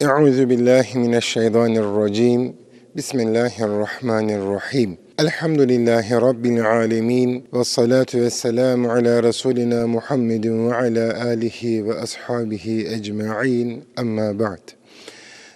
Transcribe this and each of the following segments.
Euzu billahi mineşşeytanirracim. Bismillahirrahmanirrahim. Elhamdülillahi Rabbil alemin. Ve salatu ve selamu ala Resulina Muhammedin ve ala alihi ve ashabihi ecma'in. Amma ba'd.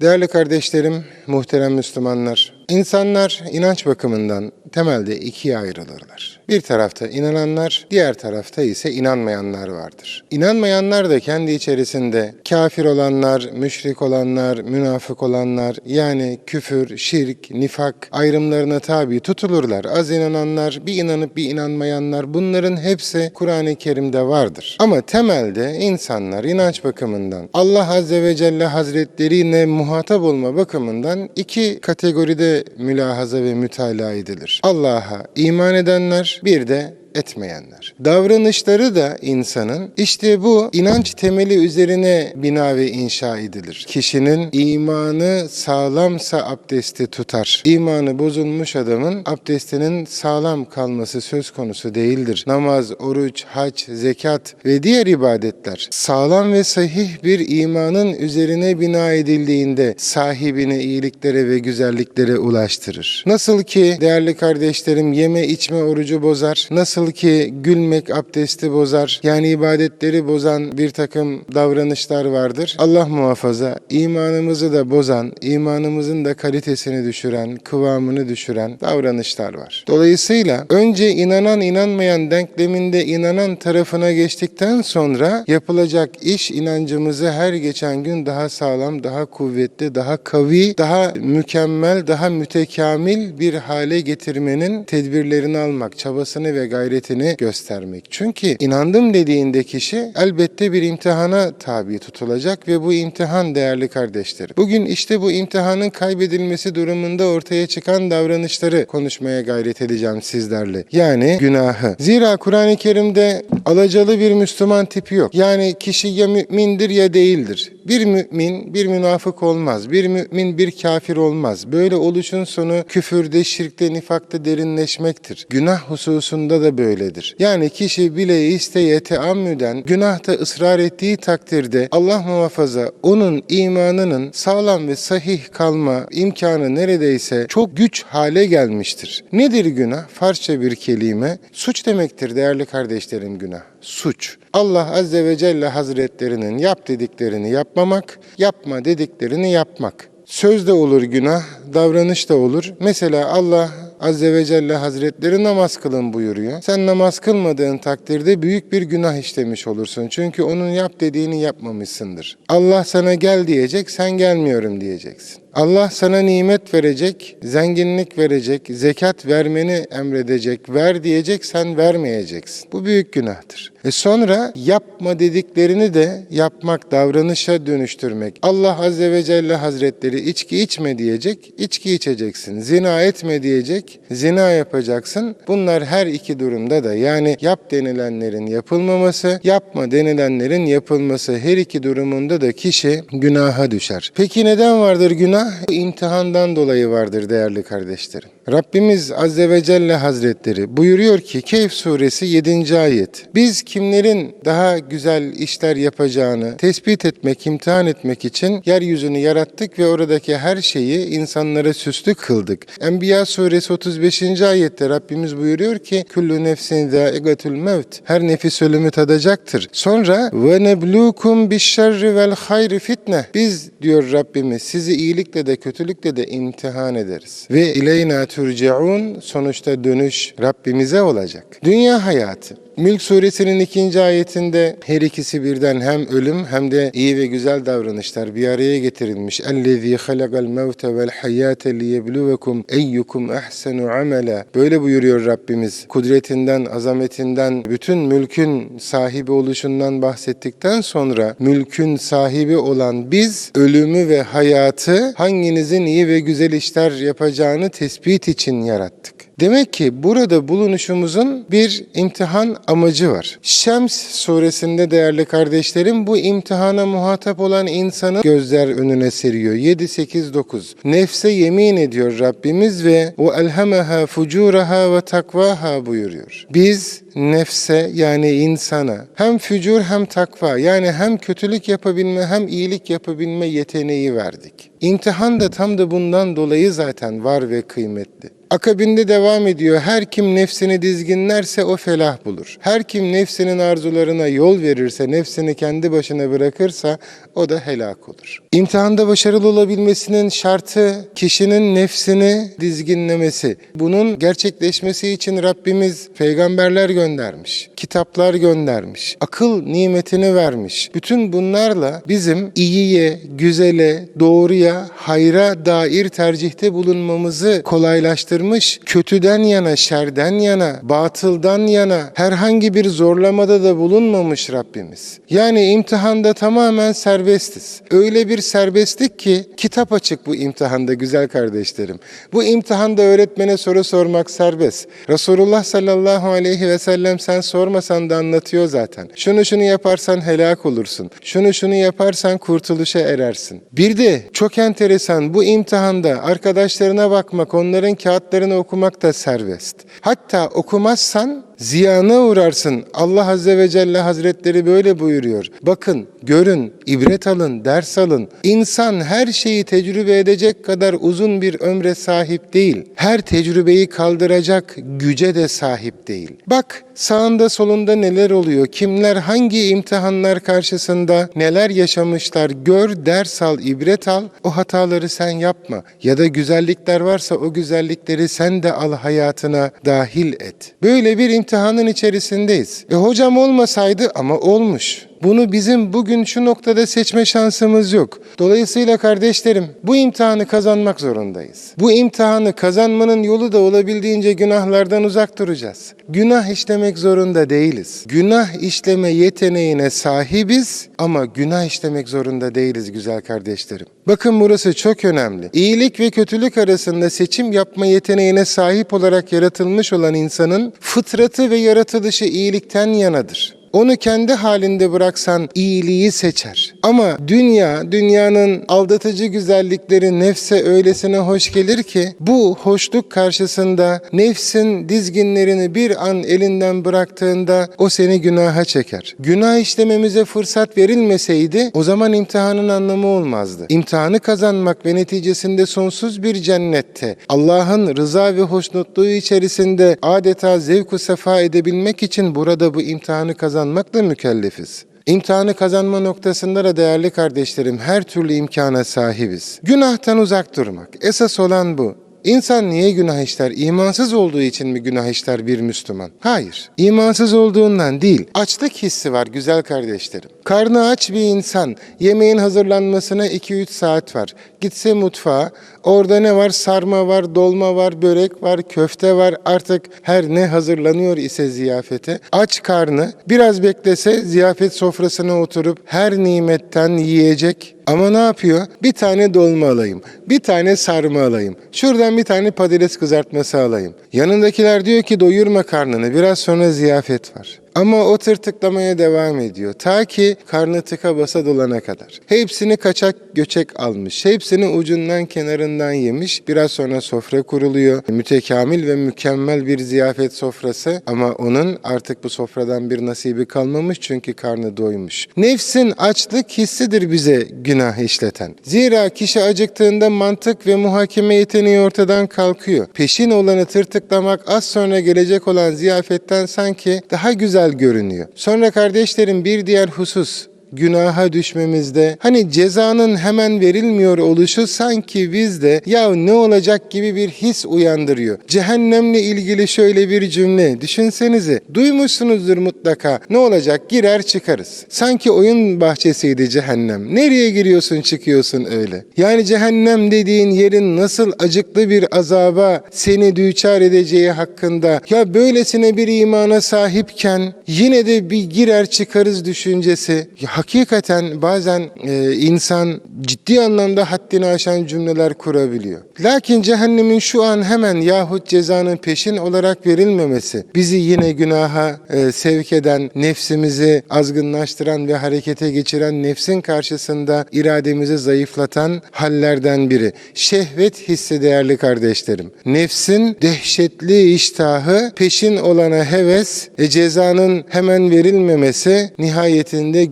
Değerli kardeşlerim, muhterem Müslümanlar, insanlar inanç bakımından temelde ikiye ayrılırlar. Bir tarafta inananlar, diğer tarafta ise inanmayanlar vardır. İnanmayanlar da kendi içerisinde kafir olanlar, müşrik olanlar, münafık olanlar, yani küfür, şirk, nifak ayrımlarına tabi tutulurlar. Az inananlar, bir inanıp bir inanmayanlar bunların hepsi Kur'an-ı Kerim'de vardır. Ama temelde insanlar inanç bakımından Allah Azze ve Celle Hazretlerine muhatap olma bakımından iki kategoride mülahaza ve mütalaa edilir. Allah'a iman edenler bir de etmeyenler. Davranışları da insanın işte bu inanç temeli üzerine bina ve inşa edilir. Kişinin imanı sağlamsa abdesti tutar. İmanı bozulmuş adamın abdestinin sağlam kalması söz konusu değildir. Namaz, oruç, hac, zekat ve diğer ibadetler sağlam ve sahih bir imanın üzerine bina edildiğinde sahibini iyiliklere ve güzelliklere ulaştırır. Nasıl ki değerli kardeşlerim yeme içme orucu bozar, nasıl ki gülmek abdesti bozar, yani ibadetleri bozan bir takım davranışlar vardır. Allah muhafaza imanımızı da bozan, imanımızın da kalitesini düşüren, kıvamını düşüren davranışlar var. Dolayısıyla önce inanan inanmayan denkleminde inanan tarafına geçtikten sonra yapılacak iş inancımızı her geçen gün daha sağlam, daha kuvvetli, daha kavi, daha mükemmel, daha mütekamil bir hale getirmenin tedbirlerini almak, çabasını ve gayretini göstermek. Çünkü inandım dediğinde kişi elbette bir imtihana tabi tutulacak ve bu imtihan değerli kardeşlerim. Bugün işte bu imtihanın kaybedilmesi durumunda ortaya çıkan davranışları konuşmaya gayret edeceğim sizlerle. Yani günahı. Zira Kur'an-ı Kerim'de alacalı bir Müslüman tipi yok. Yani kişi ya mümindir ya değildir. Bir mümin bir münafık olmaz. Bir mümin bir kafir olmaz. Böyle oluşun sonu küfürde, şirkte, nifakta derinleşmektir. Günah hususunda da böyledir. Yani kişi bile isteye teammüden günahta ısrar ettiği takdirde Allah muhafaza onun imanının sağlam ve sahih kalma imkanı neredeyse çok güç hale gelmiştir. Nedir günah? Farsça bir kelime. Suç demektir değerli kardeşlerim günah. Suç. Allah Azze ve Celle Hazretlerinin yap dediklerini yapmamak, yapma dediklerini yapmak. Söz de olur günah, davranış da olur. Mesela Allah Azze ve Celle Hazretleri namaz kılın buyuruyor. Sen namaz kılmadığın takdirde büyük bir günah işlemiş olursun. Çünkü onun yap dediğini yapmamışsındır. Allah sana gel diyecek, sen gelmiyorum diyeceksin. Allah sana nimet verecek, zenginlik verecek, zekat vermeni emredecek, ver diyecek, sen vermeyeceksin. Bu büyük günahtır. E sonra yapma dediklerini de yapmak, davranışa dönüştürmek. Allah Azze ve Celle Hazretleri içki içme diyecek, içki içeceksin. Zina etme diyecek, zina yapacaksın. Bunlar her iki durumda da yani yap denilenlerin yapılmaması, yapma denilenlerin yapılması her iki durumunda da kişi günaha düşer. Peki neden vardır günah? İmtihandan dolayı vardır değerli kardeşlerim. Rabbimiz Azze ve Celle Hazretleri buyuruyor ki Keyf suresi 7. ayet. Biz kimlerin daha güzel işler yapacağını tespit etmek, imtihan etmek için yeryüzünü yarattık ve oradaki her şeyi insanlara süslü kıldık. Enbiya suresi 35. ayette Rabbimiz buyuruyor ki Kullu nefsin zâigatül mevt. Her nefis ölümü tadacaktır. Sonra ve neblukum bişşerri vel hayri fitne. Biz diyor Rabbimiz sizi iyilikle de kötülükle de imtihan ederiz. Ve ileyna turcaun sonuçta dönüş Rabbimize olacak. Dünya hayatı Mülk suresinin ikinci ayetinde her ikisi birden hem ölüm hem de iyi ve güzel davranışlar bir araya getirilmiş. اَلَّذ۪ي خَلَقَ الْمَوْتَ وَالْحَيَاةَ لِيَبْلُوَكُمْ اَيُّكُمْ اَحْسَنُ عَمَلًا Böyle buyuruyor Rabbimiz. Kudretinden, azametinden, bütün mülkün sahibi oluşundan bahsettikten sonra mülkün sahibi olan biz ölümü ve hayatı hanginizin iyi ve güzel işler yapacağını tespit için yarattık. Demek ki burada bulunuşumuzun bir imtihan amacı var. Şems suresinde değerli kardeşlerim bu imtihana muhatap olan insanı gözler önüne seriyor. 7 8 9. Nefse yemin ediyor Rabbimiz ve o elhemeha fucuraha ve takvaha buyuruyor. Biz nefse yani insana hem fücur hem takva yani hem kötülük yapabilme hem iyilik yapabilme yeteneği verdik. İmtihan da tam da bundan dolayı zaten var ve kıymetli. Akabinde devam ediyor. Her kim nefsini dizginlerse o felah bulur. Her kim nefsinin arzularına yol verirse, nefsini kendi başına bırakırsa o da helak olur. İmtihanda başarılı olabilmesinin şartı kişinin nefsini dizginlemesi. Bunun gerçekleşmesi için Rabbimiz peygamberler göndermiş, kitaplar göndermiş, akıl nimetini vermiş. Bütün bunlarla bizim iyiye, güzele, doğruya, hayra dair tercihte bulunmamızı kolaylaştırmış. Kötüden yana, şerden yana, batıldan yana herhangi bir zorlamada da bulunmamış Rabbimiz. Yani imtihanda tamamen serbestiz. Öyle bir serbestlik ki kitap açık bu imtihanda güzel kardeşlerim. Bu imtihanda öğretmene soru sormak serbest. Resulullah sallallahu aleyhi ve sellem sen sormasan da anlatıyor zaten. Şunu şunu yaparsan helak olursun. Şunu şunu yaparsan kurtuluşa erersin. Bir de çok enteresan bu imtihanda arkadaşlarına bakmak, onların kağıtlarını okumak da serbest. Hatta okumazsan ziyana uğrarsın. Allah Azze ve Celle Hazretleri böyle buyuruyor. Bakın, görün, ibret alın, ders alın. İnsan her şeyi tecrübe edecek kadar uzun bir ömre sahip değil. Her tecrübeyi kaldıracak güce de sahip değil. Bak, sağında solunda neler oluyor? Kimler hangi imtihanlar karşısında neler yaşamışlar? Gör, ders al, ibret al. O hataları sen yapma. Ya da güzellikler varsa o güzellikleri sen de al hayatına dahil et. Böyle bir imtihanın içerisindeyiz. E hocam olmasaydı ama olmuş. Bunu bizim bugün şu noktada seçme şansımız yok. Dolayısıyla kardeşlerim bu imtihanı kazanmak zorundayız. Bu imtihanı kazanmanın yolu da olabildiğince günahlardan uzak duracağız. Günah işlemek zorunda değiliz. Günah işleme yeteneğine sahibiz ama günah işlemek zorunda değiliz güzel kardeşlerim. Bakın burası çok önemli. İyilik ve kötülük arasında seçim yapma yeteneğine sahip olarak yaratılmış olan insanın fıtratı ve yaratılışı iyilikten yanadır. Onu kendi halinde bıraksan iyiliği seçer. Ama dünya, dünyanın aldatıcı güzellikleri nefse öylesine hoş gelir ki bu hoşluk karşısında nefsin dizginlerini bir an elinden bıraktığında o seni günaha çeker. Günah işlememize fırsat verilmeseydi o zaman imtihanın anlamı olmazdı. İmtihanı kazanmak ve neticesinde sonsuz bir cennette Allah'ın rıza ve hoşnutluğu içerisinde adeta zevku sefa edebilmek için burada bu imtihanı kazanmakla mükellefiz. İmtihanı kazanma noktasında da değerli kardeşlerim her türlü imkana sahibiz. Günahtan uzak durmak. Esas olan bu. İnsan niye günah işler? İmansız olduğu için mi günah işler bir Müslüman? Hayır. İmansız olduğundan değil. Açlık hissi var güzel kardeşlerim. Karnı aç bir insan yemeğin hazırlanmasına 2-3 saat var. Gitse mutfağa orada ne var? Sarma var, dolma var, börek var, köfte var. Artık her ne hazırlanıyor ise ziyafete. Aç karnı biraz beklese ziyafet sofrasına oturup her nimetten yiyecek. Ama ne yapıyor? Bir tane dolma alayım. Bir tane sarma alayım. Şuradan bir tane patates kızartması alayım. Yanındakiler diyor ki doyurma karnını. Biraz sonra ziyafet var. Ama o tırtıklamaya devam ediyor. Ta ki karnı tıka basa dolana kadar. Hepsini kaçak göçek almış. Hepsini ucundan kenarından yemiş. Biraz sonra sofra kuruluyor. Mütekamil ve mükemmel bir ziyafet sofrası. Ama onun artık bu sofradan bir nasibi kalmamış çünkü karnı doymuş. Nefsin açlık hissidir bize günah işleten. Zira kişi acıktığında mantık ve muhakeme yeteneği ortadan kalkıyor. Peşin olanı tırtıklamak az sonra gelecek olan ziyafetten sanki daha güzel görünüyor. Sonra kardeşlerim bir diğer husus günaha düşmemizde hani cezanın hemen verilmiyor oluşu sanki bizde ya ne olacak gibi bir his uyandırıyor. Cehennemle ilgili şöyle bir cümle düşünsenize duymuşsunuzdur mutlaka ne olacak girer çıkarız. Sanki oyun bahçesiydi cehennem. Nereye giriyorsun çıkıyorsun öyle. Yani cehennem dediğin yerin nasıl acıklı bir azaba seni düçar edeceği hakkında ya böylesine bir imana sahipken yine de bir girer çıkarız düşüncesi ya hakikaten bazen e, insan ciddi anlamda haddini aşan cümleler kurabiliyor. Lakin cehennemin şu an hemen yahut cezanın peşin olarak verilmemesi bizi yine günaha e, sevk eden, nefsimizi azgınlaştıran ve harekete geçiren nefsin karşısında irademizi zayıflatan hallerden biri. Şehvet hissi değerli kardeşlerim. Nefsin dehşetli iştahı, peşin olana heves, e, cezanın hemen verilmemesi nihayetinde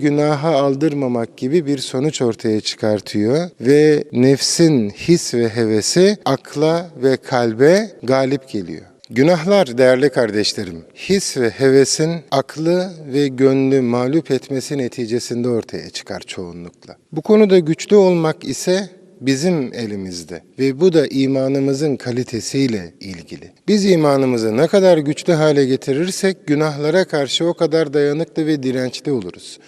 günaha aldırmamak gibi bir sonuç ortaya çıkartıyor ve nefsin his ve hevesi akla ve kalbe galip geliyor. Günahlar değerli kardeşlerim, his ve hevesin aklı ve gönlü mağlup etmesi neticesinde ortaya çıkar çoğunlukla. Bu konuda güçlü olmak ise bizim elimizde ve bu da imanımızın kalitesiyle ilgili. Biz imanımızı ne kadar güçlü hale getirirsek günahlara karşı o kadar dayanıklı ve dirençli oluruz.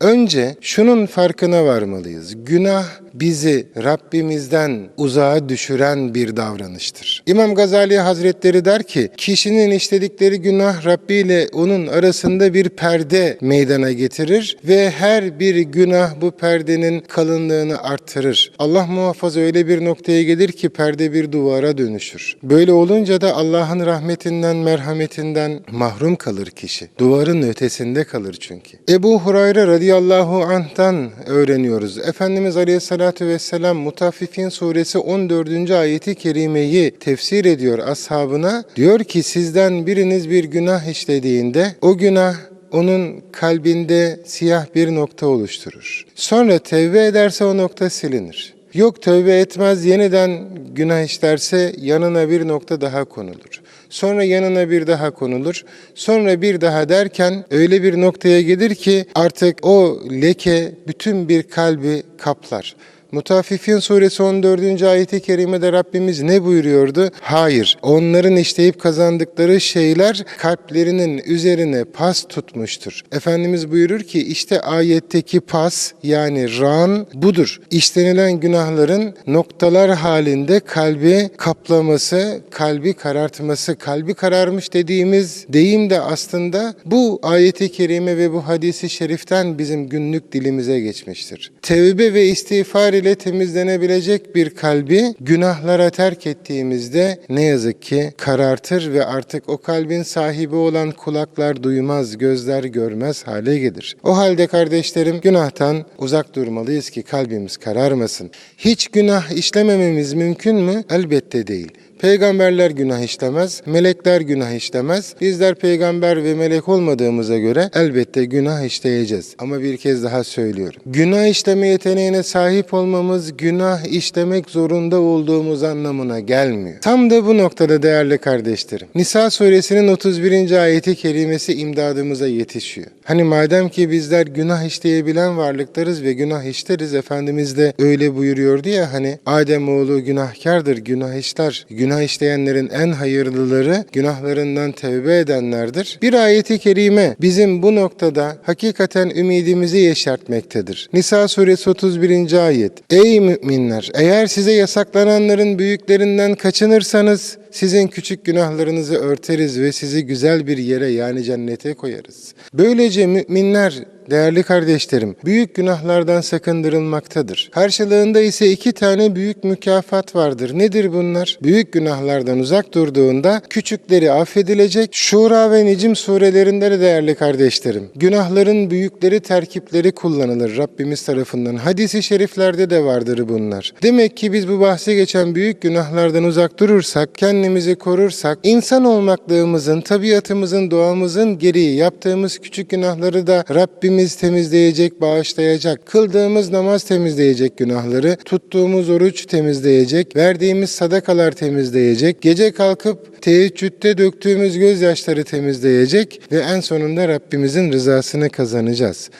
Önce şunun farkına varmalıyız. Günah bizi Rabbimizden uzağa düşüren bir davranıştır. İmam Gazali Hazretleri der ki, kişinin işledikleri günah Rabbi ile onun arasında bir perde meydana getirir ve her bir günah bu perdenin kalınlığını artırır. Allah muhafaza öyle bir noktaya gelir ki perde bir duvara dönüşür. Böyle olunca da Allah'ın rahmetinden, merhametinden mahrum kalır kişi. Duvarın ötesinde kalır çünkü. Ebu Hurayra radıyallahu anh'tan öğreniyoruz. Efendimiz aleyhissalatü vesselam Mutaffifin suresi 14. ayeti kerimeyi tefsir ediyor ashabına. Diyor ki sizden biriniz bir günah işlediğinde o günah onun kalbinde siyah bir nokta oluşturur. Sonra tevbe ederse o nokta silinir. Yok tövbe etmez yeniden günah işlerse yanına bir nokta daha konulur. Sonra yanına bir daha konulur. Sonra bir daha derken öyle bir noktaya gelir ki artık o leke bütün bir kalbi kaplar. Mutaffifin suresi 14. ayeti kerimede Rabbimiz ne buyuruyordu? Hayır, onların işleyip kazandıkları şeyler kalplerinin üzerine pas tutmuştur. Efendimiz buyurur ki işte ayetteki pas yani ran budur. İşlenilen günahların noktalar halinde kalbi kaplaması, kalbi karartması, kalbi kararmış dediğimiz deyim de aslında bu ayeti kerime ve bu hadisi şeriften bizim günlük dilimize geçmiştir. Tevbe ve istiğfar ile temizlenebilecek bir kalbi günahlara terk ettiğimizde ne yazık ki karartır ve artık o kalbin sahibi olan kulaklar duymaz, gözler görmez hale gelir. O halde kardeşlerim günahtan uzak durmalıyız ki kalbimiz kararmasın. Hiç günah işlemememiz mümkün mü? Elbette değil. Peygamberler günah işlemez, melekler günah işlemez. Bizler peygamber ve melek olmadığımıza göre elbette günah işleyeceğiz. Ama bir kez daha söylüyorum. Günah işleme yeteneğine sahip olmamız günah işlemek zorunda olduğumuz anlamına gelmiyor. Tam da bu noktada değerli kardeşlerim. Nisa suresinin 31. ayeti kerimesi imdadımıza yetişiyor. Hani madem ki bizler günah işleyebilen varlıklarız ve günah işleriz Efendimiz de öyle buyuruyordu ya hani Adem oğlu günahkardır, günah işler. Günah işleyenlerin en hayırlıları günahlarından tevbe edenlerdir. Bir ayeti kerime bizim bu noktada hakikaten ümidimizi yeşertmektedir. Nisa suresi 31. ayet. Ey müminler! Eğer size yasaklananların büyüklerinden kaçınırsanız sizin küçük günahlarınızı örteriz ve sizi güzel bir yere yani cennete koyarız. Böylece müminler Değerli kardeşlerim, büyük günahlardan sakındırılmaktadır. Karşılığında ise iki tane büyük mükafat vardır. Nedir bunlar? Büyük günahlardan uzak durduğunda küçükleri affedilecek. Şura ve Necim surelerinde de değerli kardeşlerim, günahların büyükleri terkipleri kullanılır Rabbimiz tarafından. Hadisi şeriflerde de vardır bunlar. Demek ki biz bu bahsi geçen büyük günahlardan uzak durursak, kendimizi korursak, insan olmaklığımızın, tabiatımızın, doğamızın gereği yaptığımız küçük günahları da Rabbimiz Rabbimiz temizleyecek, bağışlayacak. Kıldığımız namaz temizleyecek günahları, tuttuğumuz oruç temizleyecek, verdiğimiz sadakalar temizleyecek, gece kalkıp teheccüde döktüğümüz gözyaşları temizleyecek ve en sonunda Rabbimizin rızasını kazanacağız.